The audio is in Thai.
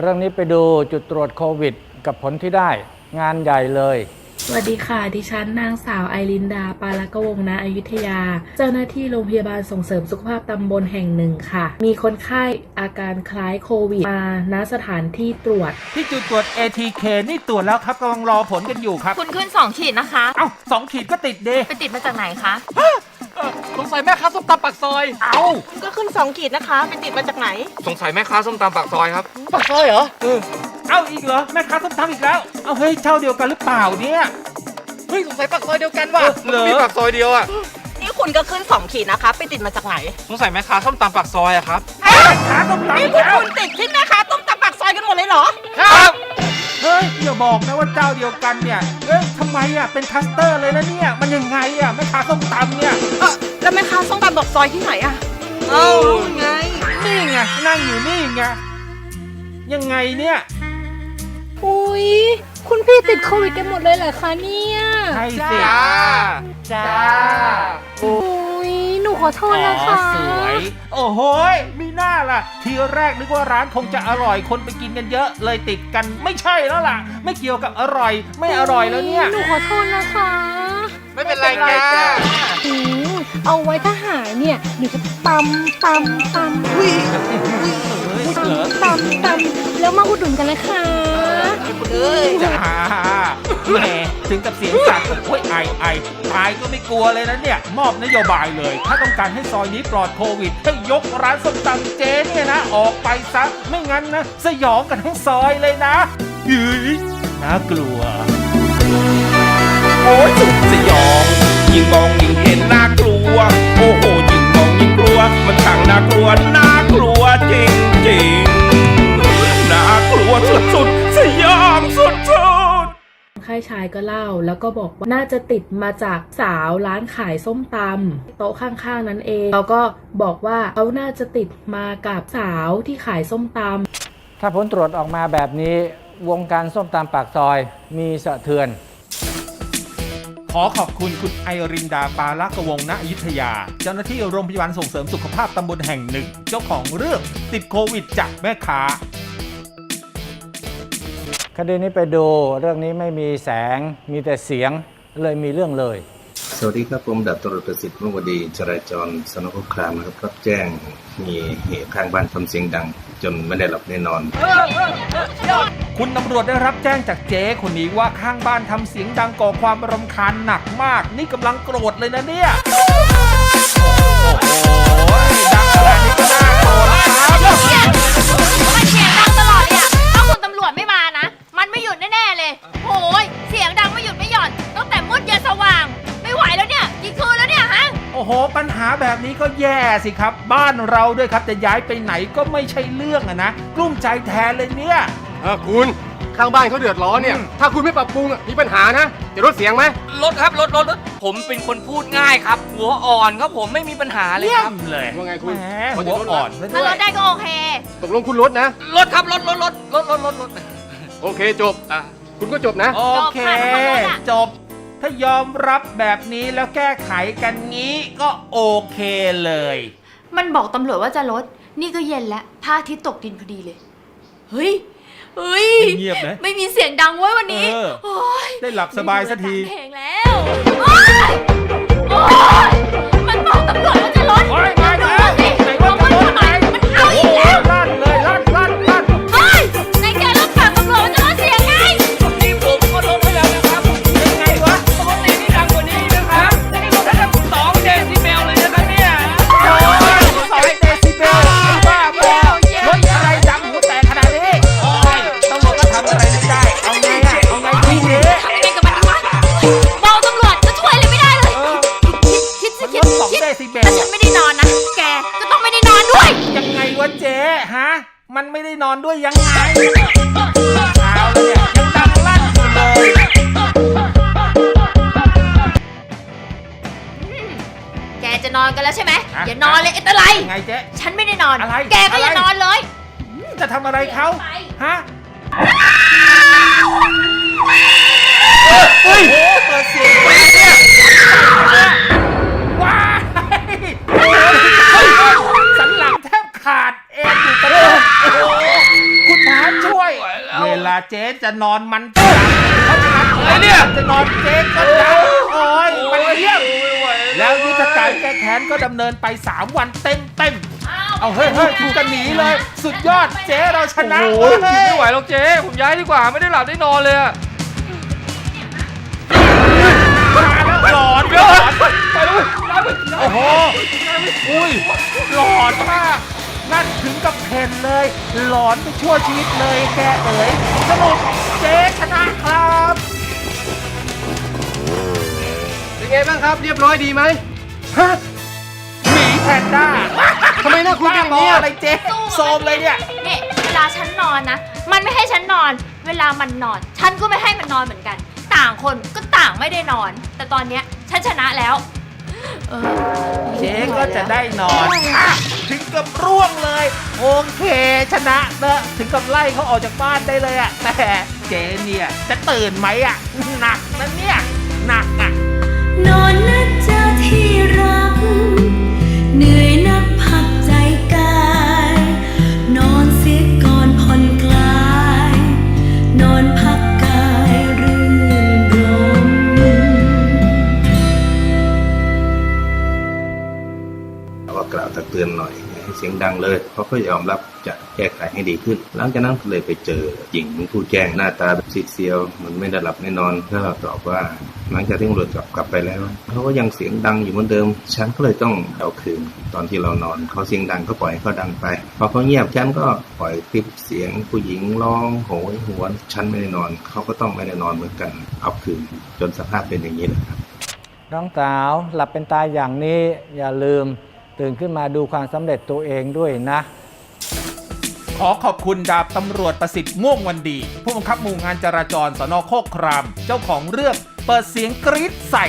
เรื่องนี้ไปดูจุดตรวจโควิด กับผลที่ได้งานใหญ่เลยสวัสดีค่ะ ดิฉันนางสาวไอรินดา ปาลกวงศ์ณอยุธยา เจ้าหน้าที่โรงพยาบาลส่งเสริมสุขภาพตำบลแห่งหนึ่งค่ะ มีคนไข้อาการคล้ายโควิด มาณสถานที่ตรวจ ที่จุดตรวจ ATK นี่ตรวจแล้วครับกำลังรอผลกันอยู่ครับ คุณขึ้น 2 ขีดนะคะ เอ้าสองขีดก็ติดเดไปติดมาจากไหนคะ สงสัยแม่ค้าส้มตำปากซอย เอ้าก็ขึ้น 2 ขีดนะคะ ไปติดมาจากไหน สงสัยแม่ค้าส้มตำปากซอยครับ ปากซอยเหรอ เอ้าอีกเหรอ แม่ค้าส้มตำอีกแล้ว เอาเฮ้ยเช่าเดียวกันหรือเปล่าเนี่ยเฮ้ยสงสัยปากซอยเดียวกันว่ะเหรอมีปากซอยเดียวอะ นี่คุณก็ขึ้น 2 ขีดนะคะ ไปติดมาจากไหน สงสัยแม่ค้าส้มตำปากซอยอะครับแม่ค้าส้มตำนี่อีกพวกแล้วคุณติดที่แม่ค้าต้มตำปากซอยกันหมดเลยเหรอ ครับเฮ้ยอย่าบอกนะว่าเจ้าเดียวกันเนี่ย เอ้ยทำไมอะเป็นคลัสเตอร์เลยนะเนี่ย มันยังไงอะแม่ค้าส้มตำเนี่ย ซอยที่ไหนอะเอ้าไง นี่ไงนั่งอยู่นี่ไงยังไงเนี่ย อุ๊ย คุณพี่ติดโควิดกันหมดเลยเหรอคะเนี่ย ใช่สิจ้า จ้า อุ๊ย หนูขอโทษนะคะ สวย โอ้โหยมีหน้าล่ะ ทีแรกนึกว่าร้านคงจะอร่อยคนไปกินกันเยอะเลยติดกันไม่ใช่แล้วล่ะ ไม่เกี่ยวกับอร่อย ไม่อร่อยแล้วเนี่ย หนูขอโทษนะคะ ไม่เป็นไรจ้า อืมเอาไว้ถ้าหายเนี่ยหนูจะตำตำตำอุ๊ยเฮ้ยเหรอ ตำตำแล้วมาอุดหนุนกันนะคะจ้าแหมถึงกับเสียงสั่นโอ้ยไอไอตายก็ไม่กลัวเลยนะเนี่ย มอบนโยบายเลย ถ้าต้องการให้ซอยนี้ปลอดโควิด ให้ยกร้านส้มตำเจ๊เนี่ยนะ ออกไปซะ ไม่งั้นนะ สยองกันทั้งซอยเลยนะยืยน่ากลัวโอ้ ยสุดสยอง ยิ่งมองยิ่งเห็นน่ากลัว โอ้โหยิ่งมองยิ่งกลัว มันช่างน่ากลัวน่ากลัวจริงจริงๆน่ากลัวสุดๆสยองสุดๆคนไข้ชายก็เล่าแล้วก็บอกว่าน่าจะติดมาจากสาวร้านขายส้มตำโต๊ะข้างๆนั้นเองแล้วก็บอกว่าเขาน่าจะติดมากับสาวที่ขายส้มตำถ้าผลตรวจออกมาแบบนี้วงการส้มตำปากซอยมีสะเทือน ขอขอบคุณคุณไอรินดาปาลกวงณอยุธยา เจ้าหน้าที่โรงพยาบาลส่งเสริมสุขภาพตำบลแห่งหนึ่ง เจ้าของเรื่องติดโควิดจากแม่ค้า คดีนี้ไปดูเรื่องนี้ไม่มีแสงมีแต่เสียงเลยมีเรื่องเลย สวัสดีครับผมดาบตำรวจประสิทธิ์มุ่งวดีจราจรสนคุครามนะครับรับแจ้งมีเหตุข้างบ้านทำเสียงดัง จนไม่ได้หลับได้นอน คุณตำรวจได้รับแจ้งจากเจ๊คนนี้ว่าข้างบ้านทำเสียงดังก่อความรำคาญหนักมาก นี่กำลังโกรธเลยนะเนี่ย โอ้โหดังขนาดนี้ก็น่าโกรธนะครับ เนี่ยมันเสียงดังตลอดเลยอะถ้าคุณตำรวจไม่มานะ มันไม่หยุดแน่ๆเลยโอ้ยเสียงดังไม่หยุดไม่หย่อน ตั้งแต่มืดยันสว่าง ไม่ไหวแล้วเนี่ย กี่คืนแล้วเนี่ยฮะ โอ้โห ปัญหาแบบนี้ก็แย่สิครับ บ้านเราด้วยครับ จะย้ายไปไหนก็ไม่ใช่เรื่องอะนะ กลุ้มใจแทนเลยเนี่ย เออคุณข้างบ้านเขาเดือดร้อนเนี่ยอืมถ้าคุณไม่ปรับปรุงอะมีปัญหานะจะลดเสียงไหมลดครับลดลดลดผมเป็นคนพูดง่ายครับ หัวอ่อนครับผมไม่มีปัญหาเลยเยี่ยครับมเลยว่าไงคุณแหมเขาหัจะวลดอ่อนซะถ้าด้วลยดได้ก็โอเค ตกลงคุณลดนะลดครับลดลดลดลดลดลดลดโอเคจบอะคุณก็จบนะ โอเคจบค่ะทั้งหมดอะจบ ถ้ายอมรับแบบนี้แล้วแก้ไขกันงี้ก็โอเคเลย มันบอกตำรวจว่าจะลด นี่ก็เย็นแล้วพระอาทิตย์ตกดินพอดีเลย เฮ้ย เฮ้ยเงียบนะ ไม่มีเสียงดังเว้ยวันนี้เออ โอ้ยได้หลับสบายสักที ไม่อยู่ในการเพลงแล้วโอ๊ยโอ๊ยมันบอกตำรวจ วะเจ๊ฮะ มันไม่ได้นอนด้วยยังไงเอาแล้วเนี่ยยังดังลั่นอยู่เลยแกจะนอนกันแล้วใช่ไหมะอย่านอนเลยไอ้ตะไลยังไงเจ๊ ฉันไม่ได้นอน อะไรแกก็อย่าอะไร นอนเลยจะทำอะไรเขาฮะเฮ้ยโอ้เปิดเสียงดังเนี่ยว้ายโอ้ยสันหลังแทบขาดเอ็นอยู่ตะโลโอ้โหคุณพระเจ้ ลา เจ๊จะนอนมันจะดังเพราะฉะนั้นอะไรเนี่ย จะนอนเจ๊ก็ดังโอ้ยมันเยี่ยมแล้วยุทธการแก้แค้นก็ดำเนินไป 3 วันเต็มเต็มๆเอาเฮ้ยเฮ้ยคุณกันหนีเลย สุดยอดเจ๊เราชนะโอ้เว้ยยไม่ไหวหรอกเจ๊ ผมย้ายดีกว่าไม่ได้หลับได้นอนเลยอะ หลอนไปชั่วชีวิตเลยแกเอ๋ยสรุปเจ๊ชนะครับเป็นไงบ้างครับ เรียบร้อยดีไหมฮะหมีแพนด้าทำไมหน้าคุณเป็นอย่างนี้บ้อะอะไรเจ๊โซมเลยเนี่ยนี่เวลาฉันนอนนะ มันไม่ให้ฉันนอน เวลามันนอน ฉันก็ไม่ให้มันนอนเหมือนกัน ต่างคนก็ต่างไม่ได้นอน แต่ตอนเนี้ยฉันชนะแล้ว เออเจ๊ก็จะได้นอนอะถึงกับร่วงเลย โอเคชนะเนอะถึงกับไล่เขาออกจากบ้านได้เลยอะแต่เจ๊เนี่ย จะตื่นไหมอะหนักนะเนี่ย หนักอะนอนนะจ๊ะที่รัก เสียงดังเลยเขาก็ยอมรับจะแก้ไขให้ดีขึ้น หลังจากนั้นเลยไปเจอหญิงผู้แจ้งหน้าตาซีดเซียวมันไม่ได้หลับไม่นอนก็ตอบว่าหลังจากที่ตำรวจกลับกลับไปแล้วเขาก็ยังเสียงดังอยู่เหมือนเดิม ฉันก็เลยต้องเอาคืนตอนที่เรานอนเขาเสียงดังก็ปล่อยให้เขาดังไปพอเขาเงียบฉันก็ปล่อยคลิปเสียงผู้หญิงร้องโหยหวนฉันไม่ได้นอนเขาก็ต้องไม่ได้นอนเหมือนกันเอาคืน จนสภาพเป็นอย่างนี้แหละครับน้องสาวหลับเป็นตายอย่างนี้อย่าลืม ตื่นขึ้นมาดูความสำเร็จตัวเองด้วยนะ ขอขอบคุณดาบตำรวจประสิทธิ์ม่วงวันดี ผู้บังคับหมู่งานจราจรสนโคกคราม เจ้าของเรื่องเปิดเสียงกรี๊ดใส่